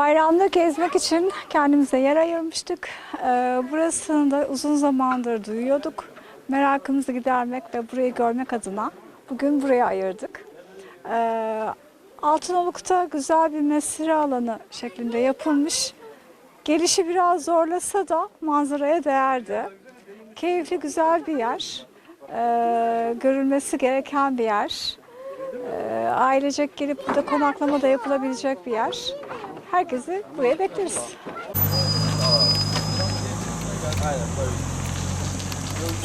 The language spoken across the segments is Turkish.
Bayramda gezmek için kendimize yer ayırmıştık. Ee, Burasını da uzun zamandır duyuyorduk. Merakımızı gidermek ve burayı görmek adına bugün buraya ayırdık. Ee, Altınoluk'ta güzel bir mesire alanı şeklinde yapılmış. Gelişi biraz zorlasa da manzaraya değerdi. Keyifli güzel bir yer. Ee, görülmesi gereken bir yer. Ailecek gelip burada konaklama da yapılabilecek bir yer. Herkesi buraya bekleriz.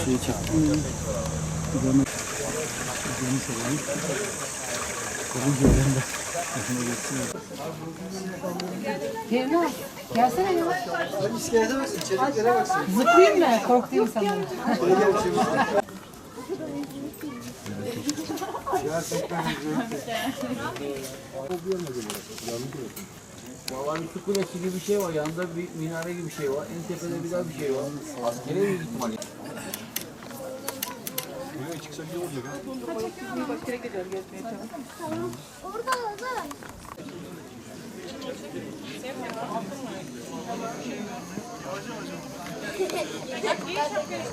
Şeyi çektim. Bir dönüş olayım. Kolun görülen de. Devran gelsene ya. İskelede baksın, içeriklere baksın. Zıplayayım mı? Korktuğum sanırım. Gerçekten Valla bir su kulesi gibi bir şey var. Yanında bir minare gibi bir şey var. En tepede bir daha bir şey var. Askeri büyük ihtimalle.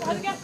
Hadi gel.